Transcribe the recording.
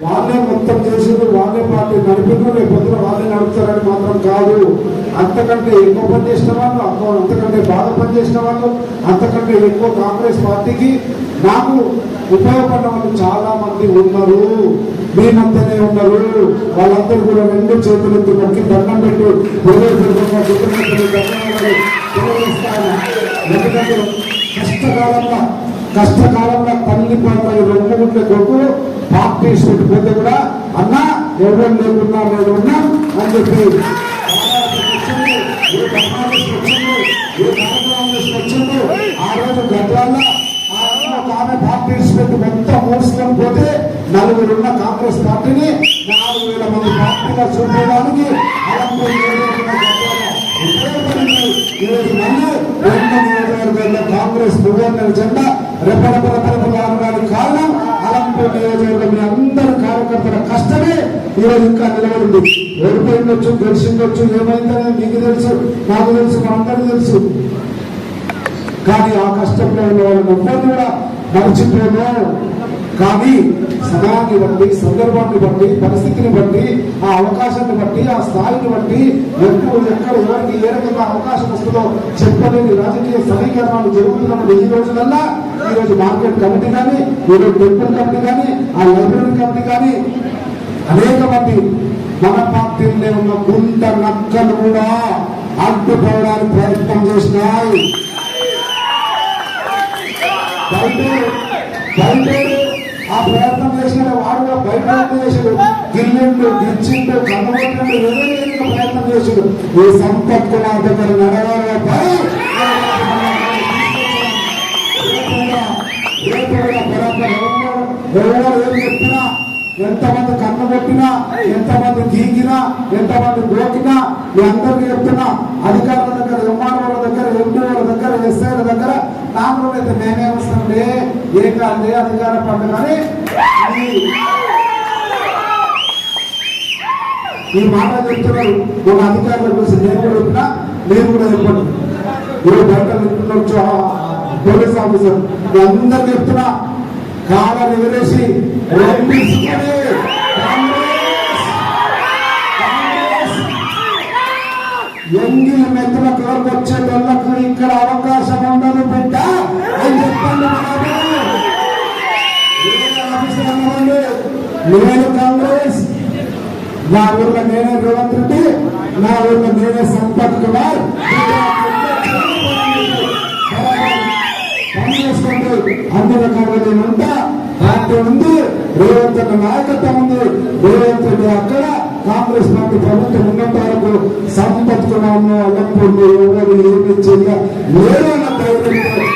వాళ్ళే మొత్తం చేసిండ్రు వాళ్ళే పార్టీ నడిపిందో రేపు పొద్దున వాళ్ళే నడుపుతారని మాత్రం కాదు. అంతకంటే ఎక్కువ పని చేసిన వాళ్ళు అక్క- అంతకంటే బాగా పని చేసిన వాళ్ళు అంతకంటే ఎక్కువ కాంగ్రెస్ పార్టీకి నాకు ఉపయోగపడిన వాళ్ళు చాలా మంది ఉన్నారు మీనంతనే ఉన్నారు. వాళ్ళందరూ కూడా రెండు చేతులెత్తి మొక్కి దండం పెట్టి. హృదయపూర్వకంగా కృతజ్ఞతలు ఎందుకంటే కష్టకాలంలో కష్టకాలంలో తల్లి పాత్ర రెండు గుంటల కొడుకు పార్టీ ఇష్యూకి పోతే కూడా అన్న ఎవరు లేకున్నా నేను ఉన్నాం అని చెప్పి వచ్చింది, వచ్చింది, ఆ రోజు గద్వాల ఒక ఆమె పార్టీ మొత్తం మోసుకొని పోతే నలుగురు ఉన్న కాంగ్రెస్ పార్టీని నాలుగు వేల మంది పార్టీగా చూడడానికి అలంపూర్ నియోజకవర్గం గద్వాల. ఉపయోగపడింది. ఈరోజు మళ్ళీ కాంగ్రెస్ భువన జెండా కారణం అలంపూర్ నియోజకవర్గం ఈరోజు ఇంకా నిలబడింది ఓడిపోయిండొచ్చు గెలిచిండొచ్చు ఏమైందని మీకు తెలుసు నాకు తెలుసు మా అందరికీ తెలుసు. కానీ ఆ కష్టంలో ఉన్న వాళ్ళని ఒక్కరిని కూడా మర్చిపోను కానీ సమయాన్ని బట్టి సందర్భాన్ని బట్టి పరిస్థితిని బట్టి ఆ అవకాశాన్ని బట్టి ఆ స్థాయిని బట్టి ఎప్పుడు ఎక్కడ ఎవరికి ఏ రకంగా అవకాశం వస్తుందో చెప్పలేని రాజకీయ సమీకరణాలు జరుగుతున్న ఈ రోజులల్లా ఈ రోజు మార్కెట్ కమిటీ కానీ ఈరోజు టెంపుల్ కమిటీ కానీ ఆ లైబ్రరీ కమిటీ కానీ అనేక మంది మన పార్టీలో ఉన్న గుంట నక్కలు కూడా అడ్డుకోవడానికి ప్రయత్నం చేసినాయి ఆ ప్రయత్నం చేసిన వాడు బయట ఉండి చేసాడు గిల్లిండు గిచ్చిండు కన్నబట్టిండు ఎవరైనా ప్రయత్నం చేసాడు ఈ సంపత్ కుమార్ దగ్గర నడవాలపై ఎవరు ఏం చెప్పి ఎంతమంది కన్ను కొట్టినా ఎంతమంది గీకినా ఎంతమంది గోకినా మీ అందరికీ చెప్తున్నా అధికారుల దగ్గర ఎంఆర్ఓల దగ్గర ఎంపీఓల దగ్గర ఎస్ఐల దగ్గర నామూలు అయితే మేమే వస్తాంలే ఏ కాదు అధికార పండుగ అని ఈ- మాట చెప్తున్నారు. ఒక అధికారుల గురించి నేను కూడా చెప్పినా నేను కూడా చెప్పండి. ఏ బయట పోలీస్ ఆఫీసర్ అందరు చెప్తున్నా కాల ఎగరేసి రెండు ఇసుకని కాంగ్రెస్, కాంగ్రెస్ ఎంగిలి మెత్తల కొరకు వచ్చే వాళ్ళకు ఇక్కడ అవకాశం ఉండదు బిడ్డ. అని చెప్పండి నేను కాంగ్రెస్. నా ఊర్లో నేనే రేవంత్ రెడ్డి నా ఊర్లో నేనే సంపత్ కుమార్. పని చేసుకోండి అన్ని రకాలుగా నేను ఉంటా. పార్టీ ఉంది రేవంత్ రెడ్డి నాయకత్వం ఉంది. రేవంత్ రెడ్డి అక్కడ కాంగ్రెస్ పార్టీ ప్రభుత్వం ఉన్నంత వరకు సంపత్ కుమార్ అల్లప్పుడు ఎవరు ఏమి చేయాలి? లేరు అన్న ధైర్యంతో